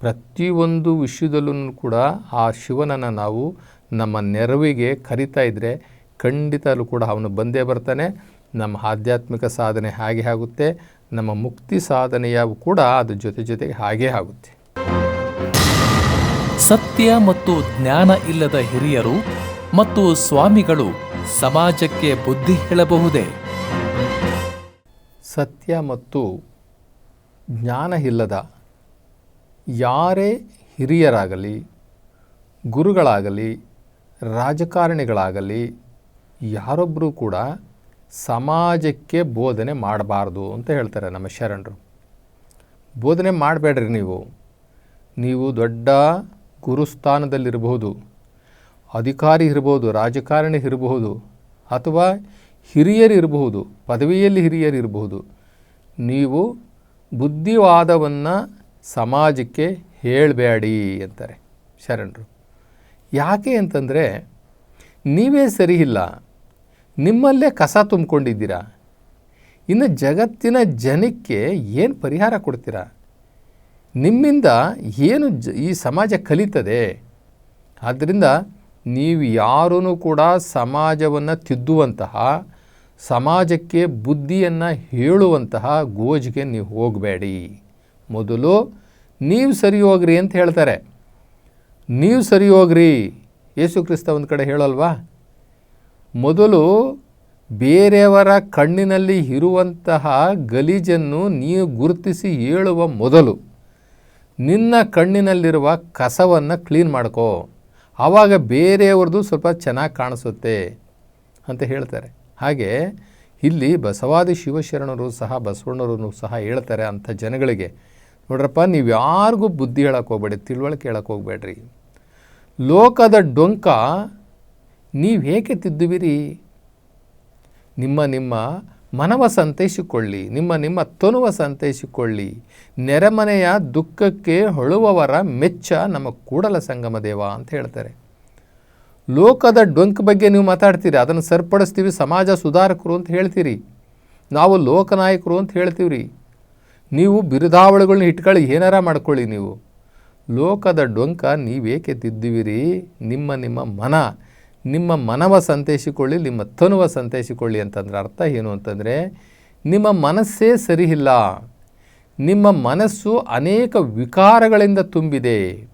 ಪ್ರತಿಯೊಂದು ವಿಷಯದಲ್ಲೂ ಕೂಡ ಆ ಶಿವನನ್ನು ನಾವು ನಮ್ಮ ನೆರವಿಗೆ ಕರಿತಾ ಇದ್ದರೆ ಖಂಡಿತಲೂ ಕೂಡ ಅವನು ಬಂದೇ ಬರ್ತಾನೆ. ನಮ್ಮ ಆಧ್ಯಾತ್ಮಿಕ ಸಾಧನೆ ಹಾಗೆ ಆಗುತ್ತೆ. ನಮ್ಮ ಮುಕ್ತಿ ಸಾಧನೆಯ ಕೂಡ ಅದು ಜೊತೆ ಜೊತೆಗೆ ಹಾಗೇ ಆಗುತ್ತೆ. ಸತ್ಯ ಮತ್ತು ಜ್ಞಾನ ಇಲ್ಲದ ಹಿರಿಯರು ಮತ್ತು ಸ್ವಾಮಿಗಳು ಸಮಾಜಕ್ಕೆ ಬುದ್ಧಿ ಹೇಳಬಹುದೇ? ಸತ್ಯ ಮತ್ತು ಜ್ಞಾನ ಇಲ್ಲದ ಯಾರೇ ಹಿರಿಯರಾಗಲಿ, ಗುರುಗಳಾಗಲಿ, ರಾಜಕಾರಣಿಗಳಾಗಲಿ ಯಾರೊಬ್ಬರೂ ಕೂಡ ಸಮಾಜಕ್ಕೆ ಬೋಧನೆ ಮಾಡಬಾರ್ದು ಅಂತ ಹೇಳ್ತಾರೆ ನಮ್ಮ ಶರಣರು. ಬೋಧನೆ ಮಾಡಬೇಡ್ರಿ ನೀವು. ನೀವು ದೊಡ್ಡ ಗುರುಸ್ಥಾನದಲ್ಲಿರಬಹುದು ಅಧಿಕಾರಿ ಇರಬಹುದು, ರಾಜಕಾರಣಿ ಇರಬಹುದು, ಅಥವಾ ಹಿರಿಯರಿರಬಹುದು ಪದವಿಯಲ್ಲಿ ಹಿರಿಯರಿರಬಹುದು ನೀವು ಬುದ್ಧಿವಾದವನ್ನು ಸಮಾಜಕ್ಕೆ ಹೇಳಬೇಡಿ ಅಂತಾರೆ ಶರಣರು. ಯಾಕೆ ಅಂತಂದರೆ, ನೀವೇ ಸರಿ ಇಲ್ಲ. ನಿಮ್ಮಲ್ಲೇ ಕಸ ತುಂಬಿಕೊಂಡಿದ್ದೀರಾ. ಇನ್ನು ಜಗತ್ತಿನ ಜನಕ್ಕೆ ಏನು ಪರಿಹಾರ ಕೊಡ್ತೀರಾ? ನಿಮ್ಮಿಂದ ಏನು ಜ, ಈ ಸಮಾಜ ಕಲಿತದೆ, ಆದ್ದರಿಂದ ನೀವು ಯಾರೂ ಕೂಡ ಸಮಾಜವನ್ನು ತಿದ್ದುವಂತಹ, ಸಮಾಜಕ್ಕೆ ಬುದ್ಧಿಯನ್ನು ಹೇಳುವಂತಹ ಗೋಜಿಗೆ ನೀವು ಹೋಗಬೇಡಿ. ಮೊದಲು ನೀವು ಸರಿ ಹೋಗ್ರಿ ಅಂತ ಹೇಳ್ತಾರೆ. ನೀವು ಸರಿ ಹೋಗ್ರಿ. ಯೇಸು ಕ್ರಿಸ್ತ ಒಂದು ಕಡೆ ಹೇಳಲ್ವಾ? ಮೊದಲು ಬೇರೆಯವರ ಕಣ್ಣಿನಲ್ಲಿ ಇರುವಂತಹ ಗಲೀಜನ್ನು ನೀವು ಗುರುತಿಸಿ ಹೇಳುವ ಮೊದಲು. ನಿನ್ನ ಕಣ್ಣಿನಲ್ಲಿರುವ ಕಸವನ್ನು ಕ್ಲೀನ್ ಮಾಡ್ಕೋ. ಆವಾಗ ಬೇರೆಯವ್ರದ್ದು ಸ್ವಲ್ಪ ಚೆನ್ನಾಗಿ ಕಾಣಿಸುತ್ತೆ ಅಂತ ಹೇಳ್ತಾರೆ. ಹಾಗೆ ಇಲ್ಲಿ ಬಸವಾದಿ ಶಿವಶರಣರು ಸಹ ಬಸವಣ್ಣರು ಸಹ ಹೇಳ್ತಾರೆ ಅಂಥ ಜನಗಳಿಗೆ. ನೋಡ್ರಪ್ಪ, ನೀವು ಯಾರಿಗೂ ಬುದ್ಧಿ ಹೇಳಕ್ಕೆ ಹೋಗ್ಬೇಡಿ, ತಿಳುವಳಿಕೆ ಹೇಳಕ್ಕೆ ಹೋಗ್ಬೇಡ್ರಿ. ಲೋಕದ ಡೊಂಕ ನೀವು ಹೇಗೆ ತಿದ್ದುವಿರಿ? ನಿಮ್ಮ ನಿಮ್ಮ ಮನವ ಸಂತೈಸಿಕೊಳ್ಳಿ, ನಿಮ್ಮ ನಿಮ್ಮ ತನುವ ಸಂತೈಸಿಕೊಳ್ಳಿ. ನೆರೆಮನೆಯ ದುಃಖಕ್ಕೆ ಹೊಳುವವರ ಮೆಚ್ಚ ನಮ್ಮ ಕೂಡಲ ಸಂಗಮ ದೇವ ಅಂತ ಹೇಳ್ತಾರೆ. ಲೋಕದ ಡೊಂಕ್ ಬಗ್ಗೆ ನೀವು ಮಾತಾಡ್ತೀರಿ, ಅದನ್ನು ಸರಿಪಡಿಸ್ತೀವಿ, ಸಮಾಜ ಸುಧಾರಕರು ಅಂತ ಹೇಳ್ತೀರಿ. ನಾವು ಲೋಕನಾಯಕರು ಅಂತ ಹೇಳ್ತೀವ್ರಿ. ನೀವು ಬಿರುದಾವಳಿಗಳನ್ನ ಇಟ್ಕೊಳ್ಳಿ, ಏನಾರ ಮಾಡ್ಕೊಳ್ಳಿ ನೀವು. ಲೋಕದ ಡೊಂಕ ನೀವೇಕೆ ತಿದ್ದುವಿರಿ? ನಿಮ್ಮ ನಿಮ್ಮ ಮನ ನಿಮ್ಮ ಮನವ ಸಂತೈಸಿಕೊಳ್ಳಿ, ನಿಮ್ಮ ತನುವ ಸಂತೈಸಿಕೊಳ್ಳಿ ಅಂತಂದ್ರೆ ಅರ್ಥ ಏನು ಅಂತಂದರೆ, ನಿಮ್ಮ ಮನಸ್ಸೇ ಸರಿಯಿಲ್ಲ. ನಿಮ್ಮ ಮನಸ್ಸು ಅನೇಕ ವಿಕಾರಗಳಿಂದ ತುಂಬಿದೆ,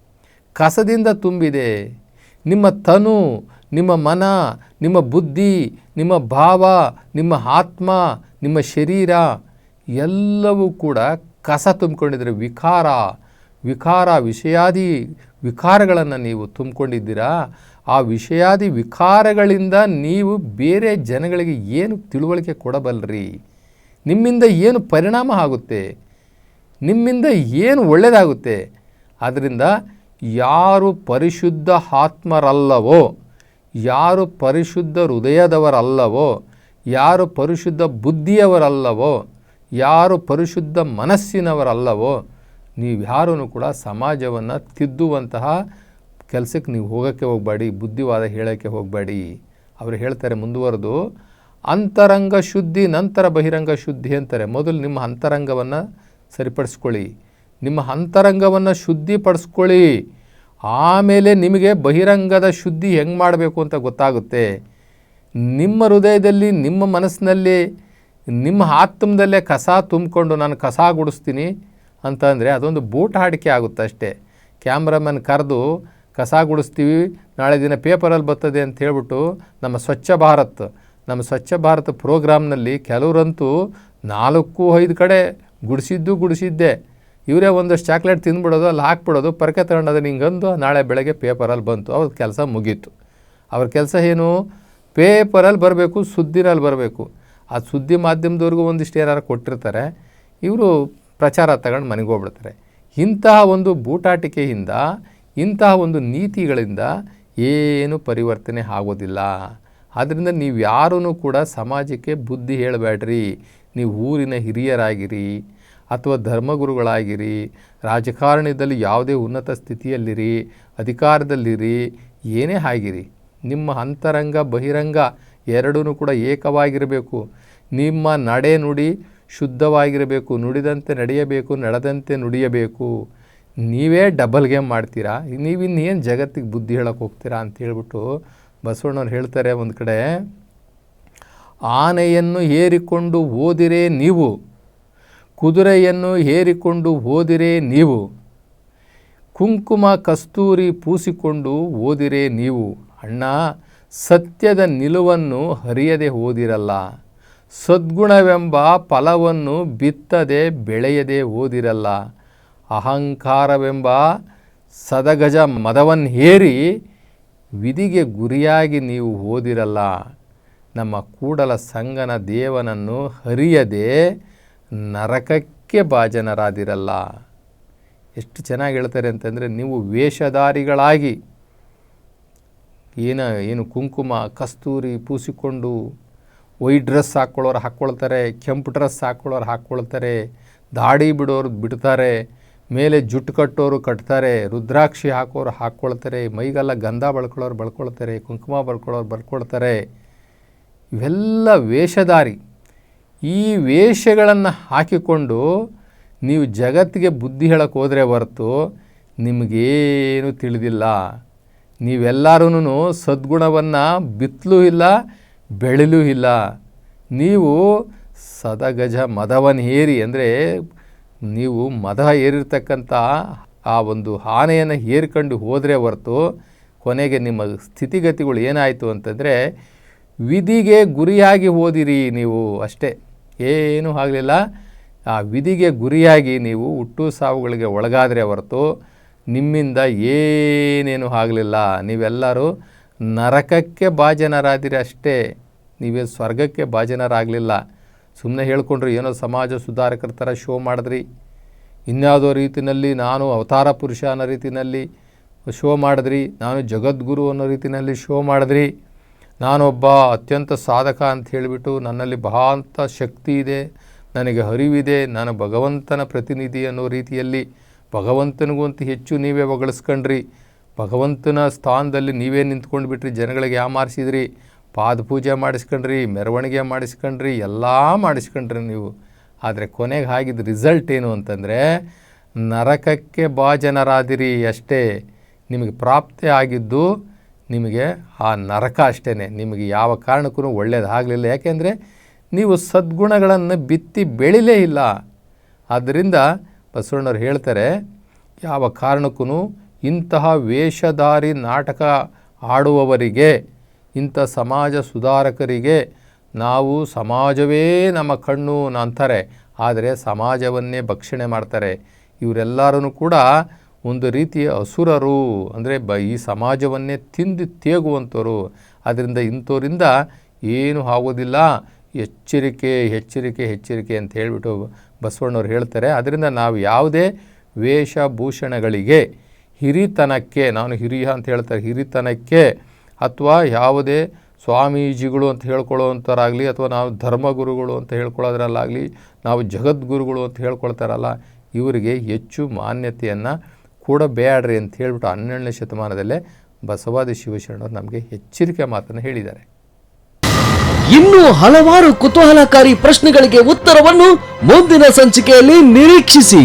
ಕಸದಿಂದ ತುಂಬಿದೆ. ನಿಮ್ಮ ತನು, ನಿಮ್ಮ ಮನ, ನಿಮ್ಮ ಬುದ್ಧಿ, ನಿಮ್ಮ ಭಾವ, ನಿಮ್ಮ ಆತ್ಮ, ನಿಮ್ಮ ಶರೀರ ಎಲ್ಲವೂ ಕೂಡ ಕಸ ತುಂಬಿಕೊಂಡಿದ್ರೆ ವಿಕಾರ ವಿಕಾರ ವಿಷಯಾದಿ ವಿಕಾರಗಳನ್ನು ನೀವು ತುಂಬಿಕೊಂಡಿದ್ದೀರಾ? ಆ ವಿಷಯಾದಿ ವಿಕಾರಗಳಿಂದ ನೀವು ಬೇರೆ ಜನಗಳಿಗೆ ಏನು ತಿಳುವಳಿಕೆ ಕೊಡಬಲ್ಲರಿ ನಿಮ್ಮಿಂದ ಏನು ಪರಿಣಾಮ ಆಗುತ್ತೆ? ನಿಮ್ಮಿಂದ ಏನು ಒಳ್ಳೆಯದಾಗುತ್ತೆ ಆದ್ದರಿಂದ ಯಾರು ಪರಿಶುದ್ಧ ಆತ್ಮರಲ್ಲವೋ, ಯಾರು ಪರಿಶುದ್ಧ ಹೃದಯದವರಲ್ಲವೋ, ಯಾರು ಪರಿಶುದ್ಧ ಬುದ್ಧಿಯವರಲ್ಲವೋ, ಯಾರು ಪರಿಶುದ್ಧ ಮನಸ್ಸಿನವರಲ್ಲವೋ ನೀವು ಯಾರೂ ಕೂಡ ಸಮಾಜವನ್ನು ತಿದ್ದುವಂತಹ ಕೆಲಸಕ್ಕೆ ನೀವು ಹೋಗೋಕ್ಕೆ ಹೋಗಬೇಡಿ, ಬುದ್ಧಿವಾದ ಹೇಳೋಕ್ಕೆ ಹೋಗಬೇಡಿ. ಅವರು ಹೇಳ್ತಾರೆ ಮುಂದುವರೆದು, ಅಂತರಂಗ ಶುದ್ಧಿ, ನಂತರ ಬಹಿರಂಗ ಶುದ್ಧಿ ಅಂತಾರೆ. ಮೊದಲು ನಿಮ್ಮ ಅಂತರಂಗವನ್ನು ಸರಿಪಡಿಸ್ಕೊಳ್ಳಿ. ನಿಮ್ಮ ಅಂತರಂಗವನ್ನು ಶುದ್ಧಿಪಡಿಸ್ಕೊಳ್ಳಿ. ಆಮೇಲೆ ನಿಮಗೆ ಬಹಿರಂಗದ ಶುದ್ಧಿ ಹೆಂಗೆ ಮಾಡಬೇಕು ಅಂತ ಗೊತ್ತಾಗುತ್ತೆ. ನಿಮ್ಮ ಹೃದಯದಲ್ಲಿ, ನಿಮ್ಮ ಮನಸ್ಸಿನಲ್ಲಿ, ನಿಮ್ಮ ಆತ್ಮದಲ್ಲೇ ಕಸ ತುಂಬಿಕೊಂಡು ನಾನು ಕಸ ಗುಡಿಸ್ತೀನಿ ಅಂತಂದರೆ ಅದೊಂದು ಬೂಟ ಹಾಡಿಕೆ ಆಗುತ್ತೆ ಅಷ್ಟೇ. ಕ್ಯಾಮ್ರಾಮನ್ ಕರೆದು ಕಸ ಗುಡಿಸ್ತೀವಿ. ನಾಳೆ ದಿನ ಪೇಪರಲ್ಲಿ ಬರ್ತದೆ ಅಂತ ಹೇಳ್ಬಿಟ್ಟು ನಮ್ಮ ಸ್ವಚ್ಛ ಭಾರತ್, ನಮ್ಮ ಸ್ವಚ್ಛ ಭಾರತ್ ಪ್ರೋಗ್ರಾಮ್ನಲ್ಲಿ ಕೆಲವರಂತೂ ನಾಲ್ಕು ಐದು ಕಡೆ ಗುಡಿಸಿದ್ದು ಗುಡಿಸಿದ್ದೆ. ಇವರೇ ಒಂದಷ್ಟು ಚಾಕ್ಲೇಟ್ ತಿಂದ್ಬಿಡೋದು ಅಲ್ಲಿ ಹಾಕ್ಬಿಡೋದು, ಪರಕೆ ತಗೊಂಡು ಅದನ್ನು ಹಿಂಗಂದು ನಾಳೆ ಬೆಳಗ್ಗೆ ಪೇಪರಲ್ಲಿ ಬಂತು. ಅವ್ರ ಕೆಲಸ ಮುಗೀತು. ಅವ್ರ ಕೆಲಸ ಏನು? ಪೇಪರಲ್ಲಿ ಬರಬೇಕು, ಸುದ್ದಿನಲ್ಲಿ ಬರಬೇಕು. ಆ ಸುದ್ದಿ ಮಾಧ್ಯಮದವ್ರಿಗೂ ಒಂದಿಷ್ಟು ಏನಾರು ಕೊಟ್ಟಿರ್ತಾರೆ. ಇವರು ಪ್ರಚಾರ ತಗೊಂಡು ಮನೆಗೆ ಹೋಗ್ಬಿಡ್ತಾರೆ. ಇಂತಹ ಒಂದು ಬೂಟಾಟಿಕೆಯಿಂದ ಇಂತಹ ಒಂದು ನೀತಿಗಳಿಂದ ಏನು ಪರಿವರ್ತನೆ ಆಗೋದಿಲ್ಲ. ಆದ್ದರಿಂದ ನೀವು ಯಾರೂ ಕೂಡ ಸಮಾಜಕ್ಕೆ ಬುದ್ಧಿ ಹೇಳಬೇಡ್ರಿ. ನೀವು ಊರಿನ ಹಿರಿಯರಾಗಿರಿ ಅಥವಾ ಧರ್ಮಗುರುಗಳಾಗಿರಿ, ರಾಜಕಾರಣದಲ್ಲಿ ಯಾವುದೇ ಉನ್ನತ ಸ್ಥಿತಿಯಲ್ಲಿರಿ, ಅಧಿಕಾರದಲ್ಲಿರಿ, ಏನೇ ಆಗಿರಿ, ನಿಮ್ಮ ಅಂತರಂಗ, ಬಹಿರಂಗ ಎರಡೂ ಕೂಡ ಏಕವಾಗಿರಬೇಕು. ನಿಮ್ಮ ನಡೆ ನುಡಿ ಶುದ್ಧವಾಗಿರಬೇಕು, ನುಡಿದಂತೆ ನಡೆಯಬೇಕು, ನಡೆದಂತೆ ನುಡಿಯಬೇಕು. ನೀವೇ ಡಬಲ್ ಗೇಮ್ ಮಾಡ್ತೀರಾ? ನೀವಿನ್ನೇನು ಜಗತ್ತಿಗೆ ಬುದ್ಧಿ ಹೇಳಕ್ಕೆ ಹೋಗ್ತೀರಾ ಅಂತ ಹೇಳ್ಬಿಟ್ಟು ಬಸವಣ್ಣವ್ರು ಹೇಳ್ತಾರೆ ಒಂದು ಕಡೆ, ಆನೆಯನ್ನು ಏರಿಕೊಂಡು ಓದಿರೇ ನೀವು, ಕುದುರೆಯನ್ನು ಏರಿಕೊಂಡು ಓದಿರೇ ನೀವು, ಕುಂಕುಮ ಕಸ್ತೂರಿ ಪೂಸಿಕೊಂಡು ಓದಿರೇ ನೀವು. ಅಣ್ಣ, ಸತ್ಯದ ನಿಲುವನ್ನು ಹರಿಯದೆ ಓದಿರಲ್ಲ ಸದ್ಗುಣವೆಂಬ ಫಲವನ್ನು ಬಿತ್ತದೆ ಬೆಳೆಯದೆ ಓದಿರಲ್ಲ ಅಹಂಕಾರವೆಂಬ ಸದಗಜ ಮದವನ್ನು ಹೇರಿ ವಿಧಿಗೆ ಗುರಿಯಾಗಿ ನೀವು ಓದಿರಲ್ಲ ನಮ್ಮ ಕೂಡಲ ಸಂಗನ ದೇವನನ್ನು ಹರಿಯದೆ ನರಕಕ್ಕೆ ಭಾಜನರಾದಿರಲ್ಲ. ಎಷ್ಟು ಚೆನ್ನಾಗಿ ಹೇಳ್ತಾರೆ ಅಂತಂದರೆ ನೀವು ವೇಷಧಾರಿಗಳಾಗಿ ಏನು ಏನು ಕುಂಕುಮ, ಕಸ್ತೂರಿ ಪೂಸಿಕೊಂಡು ವೈಟ್ ಡ್ರೆಸ್ ಹಾಕ್ಕೊಳ್ಳೋರು ಹಾಕ್ಕೊಳ್ತಾರೆ, ಕೆಂಪು ಡ್ರೆಸ್ ಹಾಕ್ಕೊಳ್ಳೋರು ಹಾಕ್ಕೊಳ್ತಾರೆ, ದಾಡಿ ಬಿಡೋರು ಬಿಡ್ತಾರೆ ಮೇಲೆ ಜುಟ್ಟು ಕಟ್ಟೋರು ಕಟ್ತಾರೆ, ರುದ್ರಾಕ್ಷಿ ಹಾಕೋರು ಹಾಕ್ಕೊಳ್ತಾರೆ ಮೈಗೆಲ್ಲ ಗಂಧ ಬಳ್ಕೊಳ್ಳೋರು ಬಳ್ಕೊಳ್ತಾರೆ, ಕುಂಕುಮ ಬಳ್ಕೊಳ್ಳೋರು ಬಳ್ಕೊಳ್ತಾರೆ. ಇವೆಲ್ಲ ವೇಷಧಾರಿ. ಈ ವೇಷಗಳನ್ನು ಹಾಕಿಕೊಂಡು ನೀವು ಜಗತ್ತಿಗೆ ಬುದ್ಧಿ ಹೇಳಕ್ಕೆ ಹೋದರೆ ಹೊರತು ನಿಮಗೇನು ತಿಳಿದಿಲ್ಲ. ನೀವೆಲ್ಲರೂ ಸದ್ಗುಣವನ್ನು ಬಿತ್ತಲೂ ಇಲ್ಲ, ಬೆಳಲೂ ಇಲ್ಲ. ನೀವು ಸದಗಜ ಮದವನ್ ಹೇರಿ ಅಂದರೆ ನೀವು ಮದ ಏರಿರ್ತಕ್ಕಂಥ ಆ ಒಂದು ಆನೆಯನ್ನು ಏರ್ಕೊಂಡು ಹೋದರೆ ಹೊರತು ಕೊನೆಗೆ ನಿಮ್ಮ ಸ್ಥಿತಿಗತಿಗಳು ಏನಾಯಿತು ಅಂತಂದರೆ ವಿಧಿಗೆ ಗುರಿಯಾಗಿ ಓದಿರಿ ನೀವು ಅಷ್ಟೇ. ಏನೂ ಆಗಲಿಲ್ಲ. ಆ ವಿಧಿಗೆ ಗುರಿಯಾಗಿ ನೀವು ಹುಟ್ಟು ಸಾವುಗಳಿಗೆ ಒಳಗಾದರೆ ಹೊರತು ನಿಮ್ಮಿಂದ ಏನೇನು ಆಗಲಿಲ್ಲ. ನೀವೆಲ್ಲರೂ ನರಕಕ್ಕೆ ಭಾಜನರಾದಿರಿ ಅಷ್ಟೇ. ನೀವೇ ಸ್ವರ್ಗಕ್ಕೆ ಭಾಜನರಾಗಲಿಲ್ಲ. ಸುಮ್ಮನೆ ಹೇಳ್ಕೊಂಡ್ರು ಏನೋ ಸಮಾಜ ಸುಧಾರಕರ ಥರ ಶೋ ಮಾಡಿದ್ರಿ. ಇನ್ಯಾವುದೋ ರೀತಿಯಲ್ಲಿ ನಾನು ಅವತಾರ ಪುರುಷ ಅನ್ನೋ ರೀತಿಯಲ್ಲಿ ಶೋ ಮಾಡಿದ್ರಿ. ನಾನು ಜಗದ್ಗುರು ಅನ್ನೋ ರೀತಿಯಲ್ಲಿ ಶೋ ಮಾಡಿದ್ರಿ. ನಾನೊಬ್ಬ ಅತ್ಯಂತ ಸಾಧಕ ಅಂತ ಹೇಳಿಬಿಟ್ಟು ನನ್ನಲ್ಲಿ ಬಹಾಂತ ಶಕ್ತಿ ಇದೆ, ನನಗೆ ಅರಿವಿದೆ, ನಾನು ಭಗವಂತನ ಪ್ರತಿನಿಧಿ ಅನ್ನೋ ರೀತಿಯಲ್ಲಿ ಭಗವಂತನಿಗೂ ಅಂತ ಹೆಚ್ಚು ನೀವೇ ಹೊಗಳಿಸ್ಕೊಂಡ್ರಿ. ಭಗವಂತನ ಸ್ಥಾನದಲ್ಲಿ ನೀವೇ ನಿಂತ್ಕೊಂಡು ಬಿಟ್ರಿ ಜನಗಳಿಗೆ ಯಾಮಾರಿಸಿದ್ರಿ. ಪಾದ ಪೂಜೆ ಮಾಡಿಸ್ಕೊಂಡ್ರಿ, ಮೆರವಣಿಗೆ ಮಾಡಿಸ್ಕೊಂಡ್ರಿ, ಎಲ್ಲ ಮಾಡಿಸ್ಕೊಂಡ್ರಿ ನೀವು. ಆದರೆ ಕೊನೆಗೆ ಆಗಿದ್ದ ರಿಸಲ್ಟ್ ಏನು ಅಂತಂದರೆ, ನರಕಕ್ಕೆ ಭಾಜನರಾದಿರಿ ಅಷ್ಟೇ. ನಿಮಗೆ ಪ್ರಾಪ್ತಿ ಆಗಿದ್ದು ನಿಮಗೆ ಆ ನರಕ ಅಷ್ಟೇ ನಿಮಗೆ ಯಾವ ಕಾರಣಕ್ಕೂ ಒಳ್ಳೆಯದಾಗಲಿಲ್ಲ ಯಾಕೆಂದರೆ ನೀವು ಸದ್ಗುಣಗಳನ್ನು ಬಿತ್ತಿ ಬೆಳಿಲೇ ಇಲ್ಲ. ಆದ್ದರಿಂದ ಬಸವಣ್ಣವ್ರು ಹೇಳ್ತಾರೆ, ಯಾವ ಕಾರಣಕ್ಕೂ ಇಂತಹ ವೇಷಧಾರಿ ನಾಟಕ ಆಡುವವರಿಗೆ ಇಂಥ ಸಮಾಜ ಸುಧಾರಕರಿಗೆ ನಾವು ಸಮಾಜವೇ ನಮ್ಮ ಕಣ್ಣು ಅಂತಾರೆ. ಆದರೆ ಸಮಾಜವನ್ನೇ ಭಕ್ಷಣೆ ಮಾಡ್ತಾರೆ. ಇವರೆಲ್ಲರೂ ಕೂಡ ಒಂದು ರೀತಿಯ ಅಸುರರು. ಅಂದರೆ ಬ ಈ ಸಮಾಜವನ್ನೇ ತಿಂದು ತೇಗುವಂಥವ್ರು ಅದರಿಂದ ಇಂಥವರಿಂದ ಏನು ಆಗೋದಿಲ್ಲ. ಎಚ್ಚರಿಕೆ ಎಚ್ಚರಿಕೆ ಎಚ್ಚರಿಕೆ ಅಂತ ಹೇಳಿಬಿಟ್ಟು ಬಸವಣ್ಣವ್ರು ಹೇಳ್ತಾರೆ. ಅದರಿಂದ ನಾವು ಯಾವುದೇ ವೇಷಭೂಷಣಗಳಿಗೆ ಹಿರಿತನಕ್ಕೆ, ನಾನು ಹಿರಿಯ ಅಂತ ಹೇಳ್ತಾರೆ, ಹಿರಿತನಕ್ಕೆ ಅಥವಾ ಯಾವುದೇ ಸ್ವಾಮೀಜಿಗಳು ಅಂತ ಹೇಳ್ಕೊಳ್ಳೋವಂಥರಾಗಲಿ ಅಥವಾ ನಾವು ಧರ್ಮಗುರುಗಳು ಅಂತ ಹೇಳ್ಕೊಳ್ಳೋದ್ರಲ್ಲಾಗಲಿ, ನಾವು ಜಗದ್ಗುರುಗಳು ಅಂತ ಹೇಳ್ಕೊಳ್ತಾರಲ್ಲ, ಇವರಿಗೆ ಹೆಚ್ಚು ಮಾನ್ಯತೆಯನ್ನು ಕೊಡಬೇಡ್ರಿ ಅಂತ ಹೇಳ್ಬಿಟ್ಟು ಹನ್ನೆರಡನೇ ಶತಮಾನದಲ್ಲೇ ಬಸವಾದಿ ಶಿವಶರಣರು ನಮಗೆ ಎಚ್ಚರಿಕೆ ಮಾತನ್ನು ಹೇಳಿದ್ದಾರೆ. ಇನ್ನೂ ಹಲವಾರು ಕುತೂಹಲಕಾರಿ ಪ್ರಶ್ನೆಗಳಿಗೆ ಉತ್ತರವನ್ನು ಮುಂದಿನ ಸಂಚಿಕೆಯಲ್ಲಿ ನಿರೀಕ್ಷಿಸಿ.